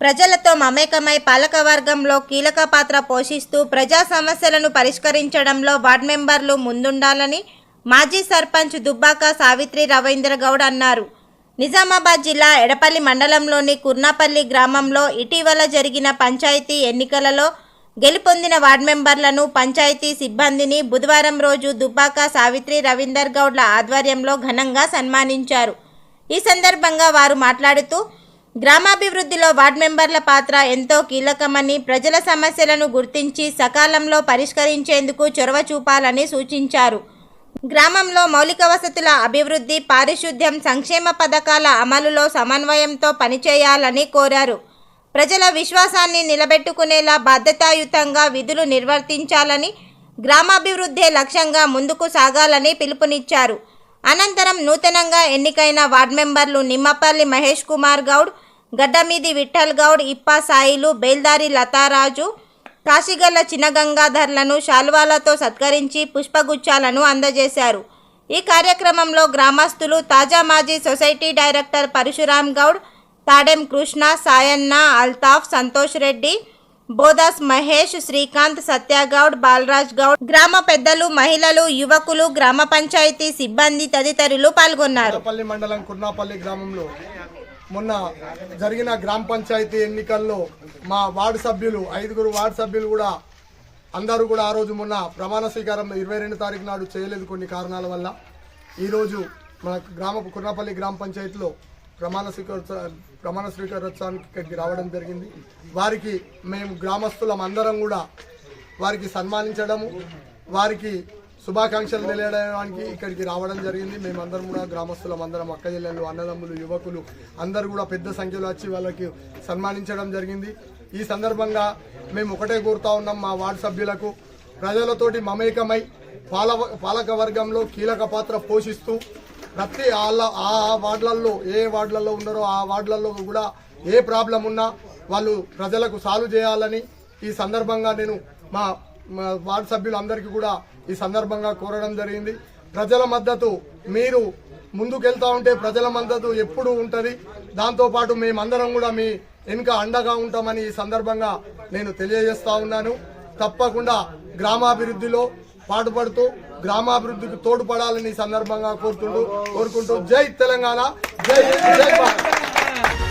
ప్రజలతో మమేకమై పాలకవర్గంలో కీలక పాత్ర పోషిస్తూ ప్రజా సమస్యలను పరిష్కరించడంలో వార్డు మెంబర్లు ముందుండాలని మాజీ సర్పంచ్ దుబ్బాక సావిత్రి రవీంద్ర గౌడ్ అన్నారు. నిజామాబాద్ జిల్లా ఎడపల్లి మండలంలోని కుర్నాపల్లి గ్రామంలో ఇటీవల జరిగిన పంచాయతీ ఎన్నికలలో గెలుపొందిన వార్డు మెంబర్లను పంచాయతీ సిబ్బందిని బుధవారం రోజు దుబ్బాక సావిత్రి రవీందర్ గౌడ్ల ఆధ్వర్యంలో ఘనంగా సన్మానించారు. ఈ సందర్భంగా వారు మాట్లాడుతూ గ్రామాభివృద్ధిలో వార్డు మెంబర్ల పాత్ర ఎంతో కీలకమని ప్రజల సమస్యలను గుర్తించి సకాలంలో పరిష్కరించేందుకు చొరవ చూపాలని సూచించారు. గ్రామంలో మౌలిక వసతుల అభివృద్ధి పారిశుద్ధ్యం సంక్షేమ పథకాల అమలులో సమన్వయంతో పనిచేయాలని కోరారు. ప్రజల విశ్వాసాన్ని నిలబెట్టుకునేలా బాధ్యతాయుతంగా విధులు నిర్వర్తించాలని గ్రామాభివృద్ధే లక్ష్యంగా ముందుకు సాగాలని పిలుపునిచ్చారు. అనంతరం నూతనంగా ఎన్నికైన వార్డు మెంబర్లు నిమ్మపల్లి మహేష్ కుమార్ గౌడ్ గడ్డమీది విఠల్ గౌడ్ ఇప్పా సాయిలు బేల్దారి లతారాజు కాశీగల్ల చిన్నగంగాధర్లను శాల్వాలతో సత్కరించి పుష్పగుచ్చాలను అందజేశారు. ఈ కార్యక్రమంలో గ్రామస్తులు తాజా మాజీ సొసైటీ డైరెక్టర్ పరశురామ్ గౌడ్ తాడెం కృష్ణ సాయన్న అల్తాఫ్ సంతోష్ రెడ్డి బోదాస్ మహేష్ శ్రీకాంత్ సత్యగౌడ్ బాలరాజ్ గౌడ్ గ్రామ పెద్దలు మహిళలు యువకులు గ్రామ పంచాయతీ సిబ్బంది తదితరులు పాల్గొన్నారు. మండలం కుర్నాపల్లి గ్రామంలో మొన్న జరిగిన గ్రామ పంచాయతీ ఎన్నికల్లో మా వార్డు సభ్యులు ఐదుగురు వార్డు సభ్యులు కూడా అందరూ కూడా ఆ రోజు మొన్న ప్రమాణ స్వీకారం ఇరవై రెండు తారీఖు నాడు చేయలేదు కొన్ని కారణాల వల్ల. ఈరోజు మన గ్రామ కుర్నాపల్లి గ్రామ పంచాయతీలో ప్రమాణ స్వీకార ప్రమాణ స్వీకారోత్సవానికి ఇక్కడికి రావడం జరిగింది. వారికి మేము గ్రామస్తులం అందరం కూడా వారికి సన్మానించడము వారికి శుభాకాంక్షలు తెలియడానికి ఇక్కడికి రావడం జరిగింది. మేమందరం కూడా గ్రామస్తులం అందరం అక్క చెల్లెలు అన్నదమ్ములు యువకులు అందరూ కూడా పెద్ద సంఖ్యలో వచ్చి వాళ్ళకి సన్మానించడం జరిగింది. ఈ సందర్భంగా మేము ఒకటే కోరుతా ఉన్నాం మా వార్డు సభ్యులకు. ప్రజలతోటి మమేకమై పాల పాలక వర్గంలో కీలక పాత్ర పోషిస్తూ ప్రతి వాళ్ళ ఆ వార్డులలో ఏ వార్డులలో ఉన్నారో ఆ వార్డులలో కూడా ఏ ప్రాబ్లం ఉన్నా వాళ్ళు ప్రజలకు సాల్వ్ చేయాలని ఈ సందర్భంగా నేను మా మా వార్డు సభ్యులందరికీ కూడా ఈ సందర్భంగా కోరడం జరిగింది. ప్రజల మద్దతు మీరు ముందుకెళ్తా ఉంటే ప్రజల మద్దతు ఎప్పుడు ఉంటుంది. దాంతోపాటు మేమందరం కూడా మీ వెనుక అండగా ఉంటామని ఈ సందర్భంగా నేను తెలియజేస్తా ఉన్నాను. తప్పకుండా గ్రామాభివృద్ధిలో పాటుపడుతూ గ్రామాభివృద్ధికి తోడ్పడాలని సందర్భంగా కోరుతుంటూ కోరుకుంటూ జై తెలంగాణ జై జై భారత్.